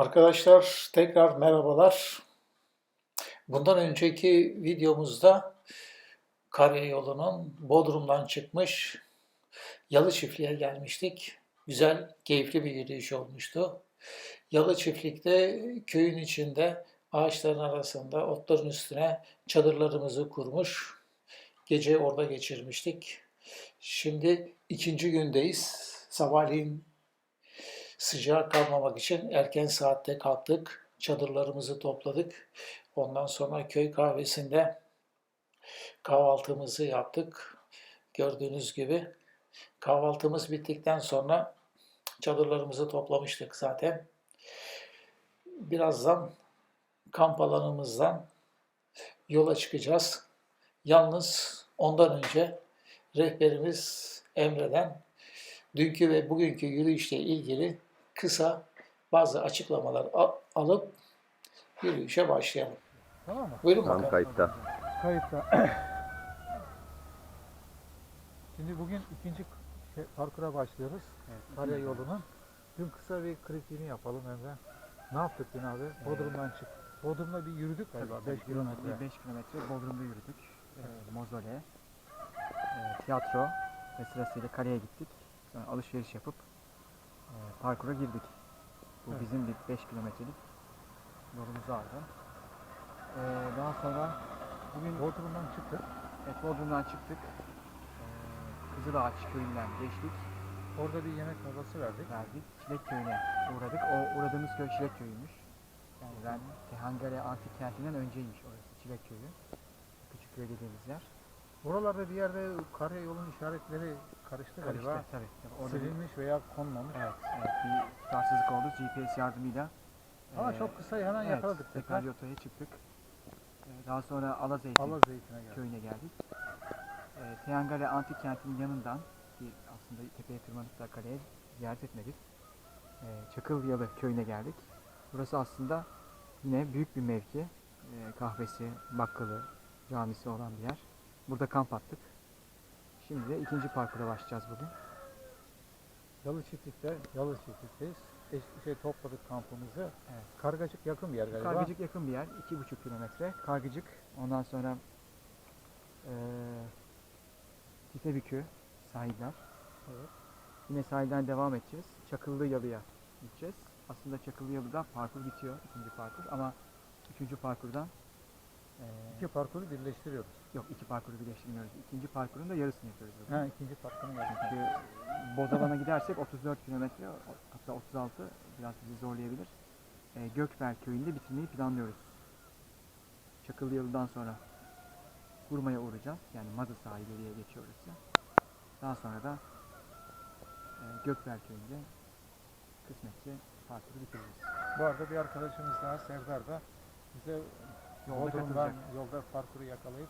Arkadaşlar tekrar merhabalar. Bundan önceki videomuzda Karya yolunun Bodrum'dan çıkmış Yalı Çiftliğe gelmiştik. Güzel, keyifli bir yürüyüş olmuştu. Yalı Çiftlik'te köyün içinde ağaçların arasında otların üstüne çadırlarımızı kurmuş. Gece orada geçirmiştik. Şimdi ikinci gündeyiz. Sabahleyin sıcağa kalmamak için erken saatte kalktık. Çadırlarımızı topladık. Ondan sonra köy kahvesinde kahvaltımızı yaptık. Gördüğünüz gibi kahvaltımız bittikten sonra çadırlarımızı toplamıştık zaten. Birazdan kamp alanımızdan yola çıkacağız. Yalnız ondan önce rehberimiz Emre'den dünkü ve bugünkü yürüyüşle ilgili kısa bazı açıklamalar al- alıp yürüyüşe başlayalım. Tamam mı? Buyurun Tam bakalım. kayıtta. Kayıtta. Şimdi bugün ikinci şey, parkura başlıyoruz. Karya yolunun. Dün kısa bir kritiğini yapalım Emre. Ne yaptık dün abi? Bodrum'dan çık. Bodrum'da bir yürüdük galiba 5 kilometre. 5 kilometre Bodrum'da yürüdük. Ee, Mozole, e, tiyatro ve sırasıyla kaleye gittik. Sonra alışveriş yapıp parkura girdik. Bu Evet. bizim bir 5 kilometrelik yolumuz vardı. Ee, daha sonra bugün Bodrum'dan çıktık. evet, Bodrum'dan çıktık. Ee, Kızılağaç köyünden geçtik. Orada bir yemek molası verdik. Verdik. Çilek köyüne uğradık. O uğradığımız köy Çilek köyüymüş. Yani ben Tehangale Antik Kenti'nden önceymiş orası Çilek köyü. Küçük köy dediğimiz yer. Buralarda bir yerde karya yolun işaretleri karıştı Karıştı galiba. tabii. tabii. Orada bir, Silinmiş veya konmamış. evet, evet, bir tutarsızlık oldu GPS yardımıyla. Ama Ee, çok kısa hemen evet, yakaladık tekrar yotaya çıktık. Ee, daha sonra Alazeytin Allah zeytine geldi. köyüne geldik. Ee, Tehangale Antik Kenti'nin yanından ki aslında tepeye tırmanıp da kaleye ziyaret etmedik. Ee, Çakılyalı köyüne geldik. Burası aslında yine büyük bir mevki. Ee, kahvesi, bakkalı, camisi olan bir yer. Burada kamp attık. Şimdi de ikinci parkura başlayacağız bugün. Yalı çiftlikte, Yalı çiftlikteyiz. Eş- şey topladık kampımızı. Evet. Kargacık yakın bir yer galiba. Kargıcık yakın bir yer. 2,5 kilometre. Kargıcık. Ondan sonra eee Titebükü sahiller. Evet. Yine sahilden devam edeceğiz. Çakıllı Yalı'ya gideceğiz. Aslında Çakıllı Yalı'da parkur bitiyor. ikinci parkur ama üçüncü parkurdan eee, İki parkuru birleştiriyoruz. yok iki parkuru birleştirmiyoruz. İkinci parkurun da yarısını yapıyoruz bugün. Ha ikinci parkuruna geldik. Çünkü Bozalan'a gidersek 34 kilometre hatta 36 biraz bizi zorlayabilir. E, Gökber köyünde bitirmeyi planlıyoruz. Çakıllı yıldan sonra Hurma'ya uğrayacağız. Yani Mazı sahili diye geçiyor orası. Daha sonra da e, Gökber köyünde kısmetse parkuru bitireceğiz. Bu arada bir arkadaşımız daha Serdar da bize Yolda Bodrum'dan katılacak. yolda parkuru yakalayıp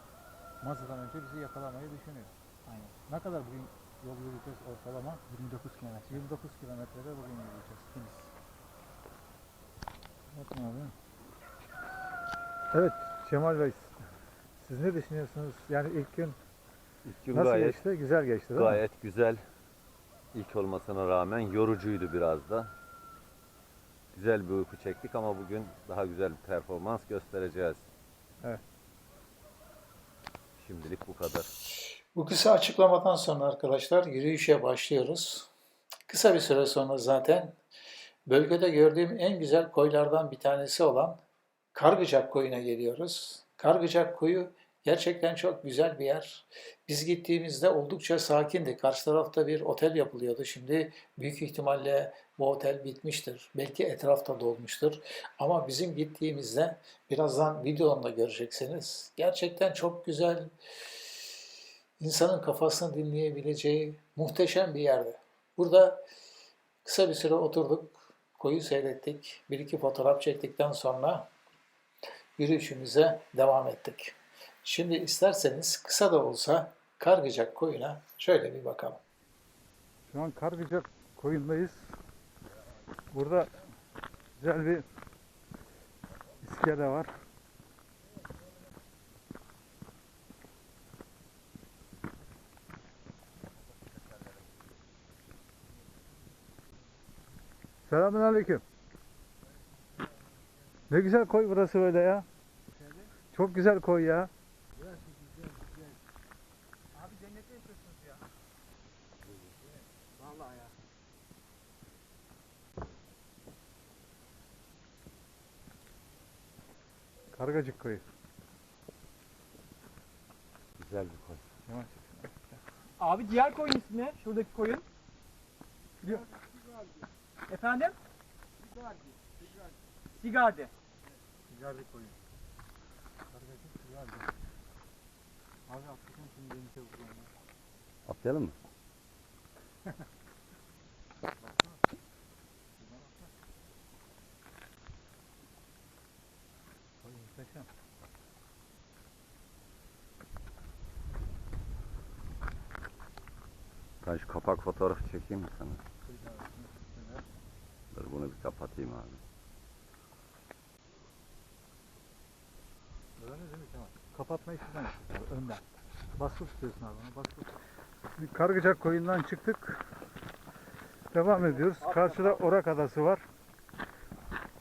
Mazı'dan önce bizi yakalamayı düşünüyor. Aynen. Ne kadar bugün yol yürüyeceğiz ortalama? 29 kilometre. 29 kilometrede bugün yürüyeceğiz. Temiz. Bakın abi. Evet Cemal Bey siz ne düşünüyorsunuz? Yani ilk gün İlk gün nasıl gayet, geçti? Güzel geçti değil mi? gayet güzel. İlk olmasına rağmen yorucuydu biraz da. Güzel bir uyku çektik ama bugün daha güzel bir performans göstereceğiz. Evet. Şimdilik bu kadar. Bu kısa açıklamadan sonra arkadaşlar yürüyüşe başlıyoruz. Kısa bir süre sonra zaten bölgede gördüğüm en güzel koylardan bir tanesi olan Kargıcak koyuna geliyoruz. Kargıcak koyu gerçekten çok güzel bir yer. Biz gittiğimizde oldukça sakindi. Karşı tarafta bir otel yapılıyordu. Şimdi büyük ihtimalle bu otel bitmiştir. Belki etrafta dolmuştur. Ama bizim gittiğimizde birazdan videomda göreceksiniz. Gerçekten çok güzel, insanın kafasını dinleyebileceği muhteşem bir yerde. Burada kısa bir süre oturduk, koyu seyrettik, bir iki fotoğraf çektikten sonra yürüyüşümüze devam ettik. Şimdi isterseniz kısa da olsa Kargıcak koyuna şöyle bir bakalım. Şu an Kargıcak koyundayız. Burada güzel bir iskele var. Selamünaleyküm. Ne güzel koy burası böyle ya. Çok güzel koy ya. Abi cennette yaşıyorsunuz ya. Vallahi ya. Kargacık koyu. Güzel bir koy. Abi diğer koyun ismi ne? Şuradaki koyun. Biliyor. Efendim? Sigardi. Sigardi. Sigardı koyu. Kargacık sigardı. Abi atlasın şimdi denize vuruyorum. Atlayalım mı? Koy muhteşem. Ben şu kapak fotoğrafı çekeyim mi sana? Dur bunu bir kapatayım abi. Öyle değil mi Kemal? Kapatmayı yapıyorsun abi, önden. Baskı tutuyorsun abi onu, baskı Bir Kargıcak koyundan çıktık. Devam ediyoruz. Karşıda Orak Adası var.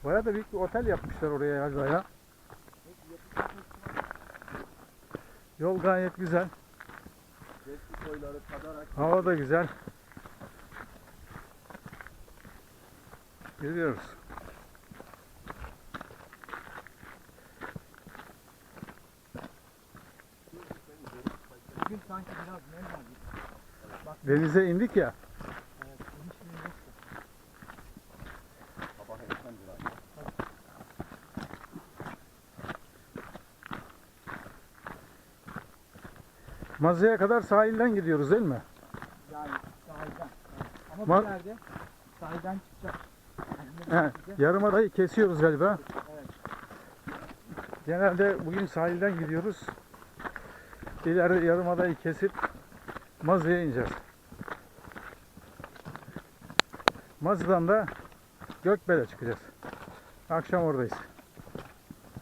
Bayağı da büyük bir otel yapmışlar oraya ya. Yol gayet güzel. Hava da güzel. Gidiyoruz. Bugün sanki biraz nem var. Denize indik ya. evet, hiç nem yoktu. Mazıya kadar sahilden gidiyoruz değil mi? Yani sahilden. Ama Ma- bir yerde sahilden çıkacak. Yani Evet. bize- Yarımadayı kesiyoruz galiba. Evet. Genelde bugün sahilden gidiyoruz. İleride yarımadayı kesip Mazı'ya ineceğiz. Mazı'dan da Gökbel'e çıkacağız. Akşam oradayız.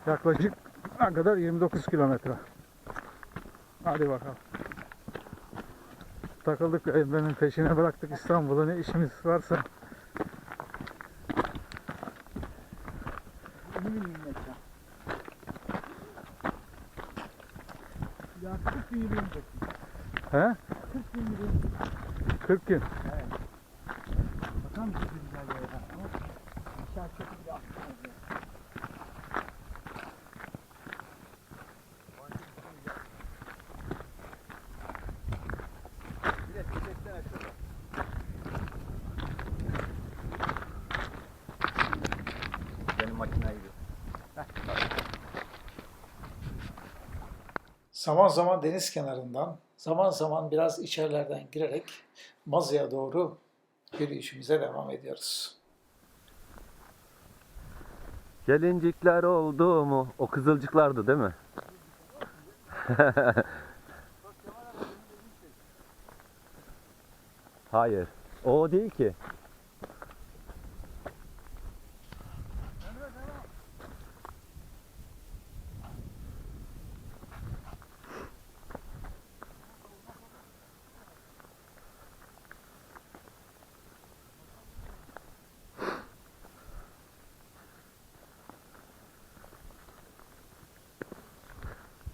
Yaklaşık ne kadar 29 kilometre. Hadi bakalım. Takıldık Emre'nin peşine bıraktık İstanbul'a ne işimiz varsa. 20 milimetre. Ya 40 gün yürüyeceksin. He? 40 gün yürüyeceksin. 40 gün. Evet. Zaman zaman deniz kenarından, zaman zaman biraz içerilerden girerek Mazı'ya doğru yürüyüşümüze devam ediyoruz. Gelincikler oldu mu? O kızılcıklardı değil mi? Hayır. O değil ki.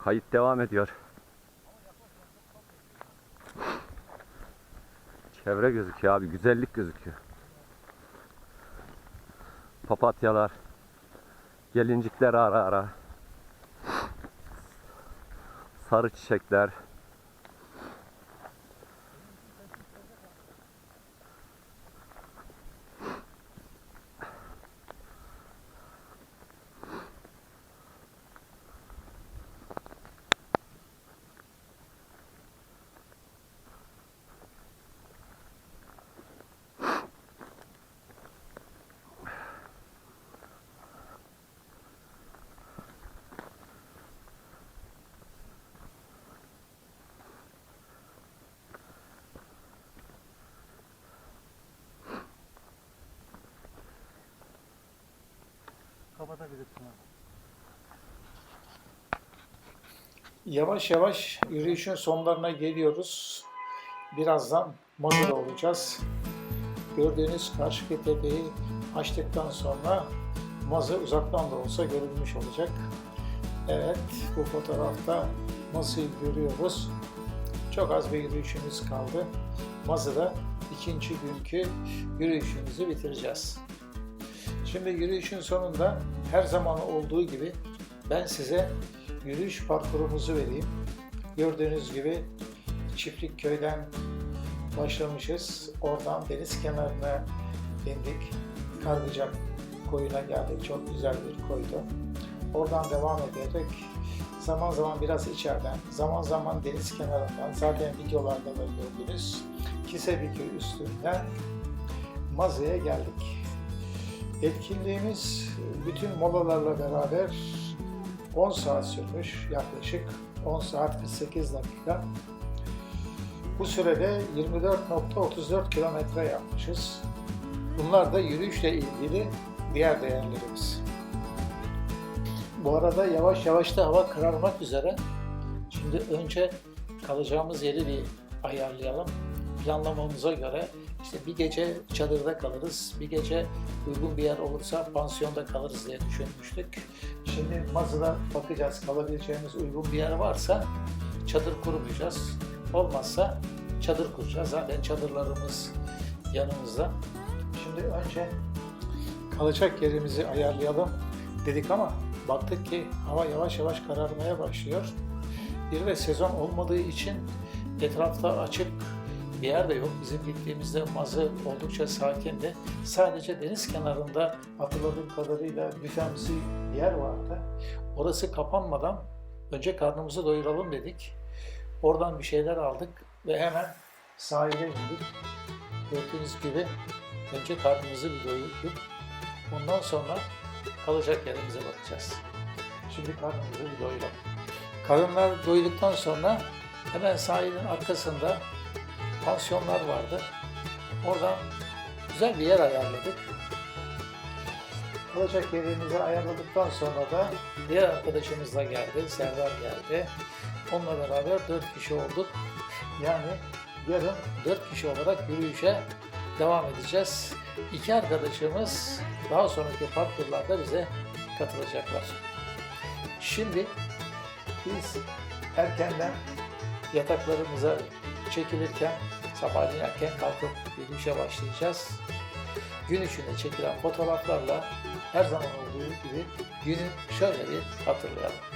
Kayıt devam ediyor. Çevre gözüküyor abi, güzellik gözüküyor. Papatyalar, gelincikler ara ara. Sarı çiçekler. Kapatabilirsin abi. Yavaş yavaş yürüyüşün sonlarına geliyoruz. Birazdan Mazı'da olacağız. Gördüğünüz karşı tepeyi açtıktan sonra Mazı uzaktan da olsa görülmüş olacak. Evet, bu fotoğrafta Mazı'yı görüyoruz. Çok az bir yürüyüşümüz kaldı. Mazı'da ikinci günkü yürüyüşümüzü bitireceğiz. Şimdi yürüyüşün sonunda her zaman olduğu gibi ben size yürüyüş parkurumuzu vereyim. Gördüğünüz gibi Çiftlik köyden başlamışız. Oradan deniz kenarına indik. Kargıcak koyuna geldik. Çok güzel bir koydu. Oradan devam ederek zaman zaman biraz içeriden, zaman zaman deniz kenarından, zaten videolarda da gördünüz. Kisebiköy üstünden Mazı'ya geldik. Etkinliğimiz bütün molalarla beraber 10 saat sürmüş yaklaşık 10 saat 48 dakika. Bu sürede 24.34 kilometre yapmışız. Bunlar da yürüyüşle ilgili diğer değerlerimiz. Bu arada yavaş yavaş da hava kararmak üzere. Şimdi önce kalacağımız yeri bir ayarlayalım. Planlamamıza göre işte bir gece çadırda kalırız, bir gece uygun bir yer olursa pansiyonda kalırız diye düşünmüştük. Şimdi Mazı'da bakacağız kalabileceğimiz uygun bir yer varsa çadır kurmayacağız. Olmazsa çadır kuracağız. Zaten çadırlarımız yanımızda. Şimdi önce kalacak yerimizi ayarlayalım dedik ama baktık ki hava yavaş yavaş kararmaya başlıyor. Bir de sezon olmadığı için etrafta açık bir yer de yok. Bizim gittiğimizde mazı oldukça sakindi. Sadece deniz kenarında hatırladığım kadarıyla büfemsi bir yer vardı. Orası kapanmadan önce karnımızı doyuralım dedik. Oradan bir şeyler aldık ve hemen sahile indik. Gördüğünüz gibi önce karnımızı bir doyurduk. Ondan sonra kalacak yerimize bakacağız. Şimdi karnımızı bir doyuralım. Karınlar doyduktan sonra hemen sahilin arkasında pansiyonlar vardı. Oradan güzel bir yer ayarladık. Kalacak yerimizi ayarladıktan sonra da diğer arkadaşımız da geldi, Serdar geldi. Onunla beraber dört kişi olduk. Yani yarın dört kişi olarak yürüyüşe devam edeceğiz. İki arkadaşımız daha sonraki parkurlarda bize katılacaklar. Şimdi biz erkenden yataklarımıza çekilirken sabahleyin erken kalkıp yürüyüşe başlayacağız. Gün içinde çekilen fotoğraflarla her zaman olduğu gibi günü şöyle bir hatırlayalım.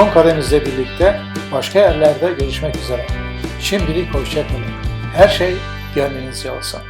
Son karemizle birlikte başka yerlerde görüşmek üzere. Şimdilik hoşçakalın. Her şey gönlünüzce olsun.